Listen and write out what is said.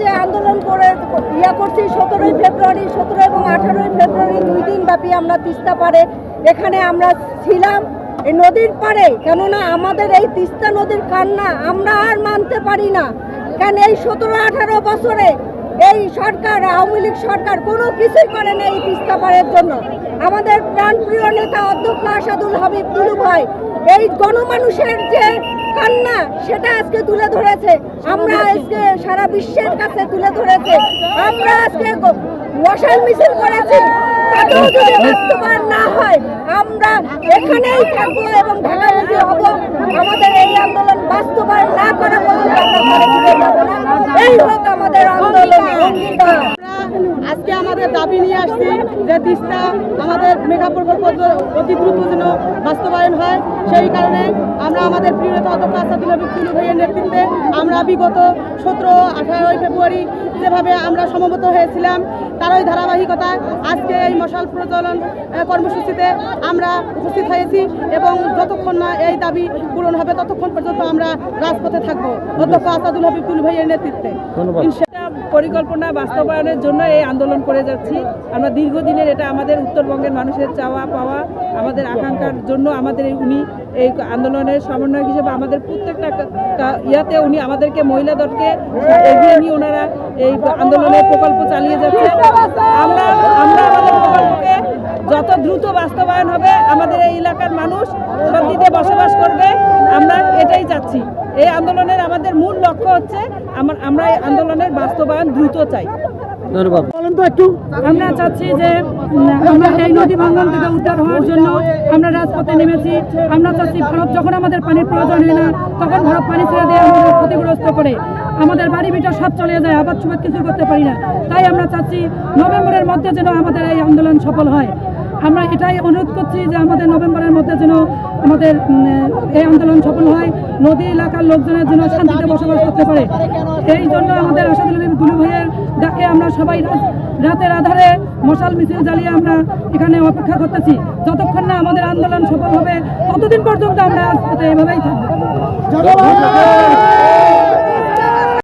যে আন্দোলন করে ইয়া করছি, সতেরোই ফেব্রুয়ারি, সতেরো এবং আঠারোই ফেব্রুয়ারি দুই দিন ব্যাপী আমরা তিস্তা পারে এখানে আমরা ছিলাম। এই নদীর পারে কেননা আমাদের এই তিস্তা নদীর কান্না আমরা আর মানতে পারি না। কেন এই সতেরো, আঠারো বছরে এই সরকার, আওয়ামী লীগ সরকার কোনো কিছুই করে না এই তিস্তা পাড়ের জন্য। আমাদের প্রাণপ্রিয় নেতা অধ্যক্ষ আসাদুল হাবিব তুলু ভাই এই গণমানুষের যে কান্না সেটা আজকে তুলে ধরেছে। আমরা আজকে সারা বিশ্বের কাছে তুলে ধরেছে। আমরা আজকে মশাল মিছিল করেছি না হয়, আমরা এখানেই থাকব এবং ঢাকামুখী হব। আমাদের এই আন্দোলন বাস্তবায়ন না করা পর্যন্ত এই হোক আমাদের আন্দোলন আজকে আমাদের দাবি নিয়ে আসছি যে তিস্তা আমাদের মেগা প্রকল্প অতি দ্রুত যেন বাস্তবায়ন হয়। সেই কারণে আমরা আমাদের প্রিয় নেতা অধ্যক্ষ আসাদুল তুলু ভাইয়ের নেতৃত্বে আমরা বিগত সতেরো আঠারোই ফেব্রুয়ারি যেভাবে আমরা সমবেত হয়েছিলাম তারই ধারাবাহিকতায় আজকে এই মশাল প্রচলন কর্মসূচিতে আমরা উপস্থিত হয়েছি এবং যতক্ষণ না এই দাবি পূরণ হবে ততক্ষণ পর্যন্ত আমরা রাজপথে থাকব। অধ্যক্ষ আসাদুল হাবিব তুলু ভাইয়ের নেতৃত্বে। পরিকল্পনা বাস্তবায়নের জন্য এই আন্দোলন করে যাচ্ছি। আমরা দীর্ঘদিনের এটা আমাদের উত্তরবঙ্গের মানুষের চাওয়া পাওয়া, আমাদের আকাঙ্ক্ষার জন্য আমাদের উনি এই আন্দোলনের সমন্বয়ক হিসেবে আমাদের প্রত্যেকটা ইয়াতে উনি আমাদেরকে মহিলা দলকে এগিয়ে নিয়ে ওনারা এই আন্দোলনের প্রকল্প চালিয়ে যাচ্ছে আমরা আমরা আমাদের প্রকল্পকে যত দ্রুত বাস্তবায়ন হবে আমাদের এই এলাকার মানুষ শান্তিতে বসবাস করবে। আমরা এটাই চাচ্ছি। এই আন্দোলনের আমাদের মূল লক্ষ্য হচ্ছে আমার আমরা এই আন্দোলনের বাস্তবায়ন দ্রুত চাই। ধন্যবাদ। আমরা চাচ্ছি যে আমরা এই নদী ভাঙ্গন থেকে উদ্ধার হওয়ার জন্য আমরা রাজপথে নেমেছি। আমরা চাচ্ছি ভারত যখন আমাদের পানির প্রয়োজন হয় না তখন ভারত পানি ছেড়ে দিয়ে আমাদের ক্ষতিগ্রস্ত করে। আমাদের বাড়ি ভিটা সব চলে যায় আবার সুবাদ কিছু করতে পারি না। তাই আমরা চাচ্ছি নভেম্বরের মধ্যে যেন আমাদের এই আন্দোলন সফল হয়। আমরা এটাই অনুরোধ করছি যে আমাদের নভেম্বরের মধ্যে যেন আমাদের এই আন্দোলন সফল হয়, নদী এলাকার লোকজনের যেন শান্তিতে বসবাস করতে পারে। এই জন্য আমাদের আসাদুল হাবিব দুলু ভাইয়ের ডাকে আমরা সবাই রাত- রাতের আধারে মশাল মিছিল জ্বালিয়ে আমরা এখানে অপেক্ষা করতেছি। যতক্ষণ না আমাদের আন্দোলন সফল হবে, ততদিন পর্যন্ত আমরা এভাবেই থাকব।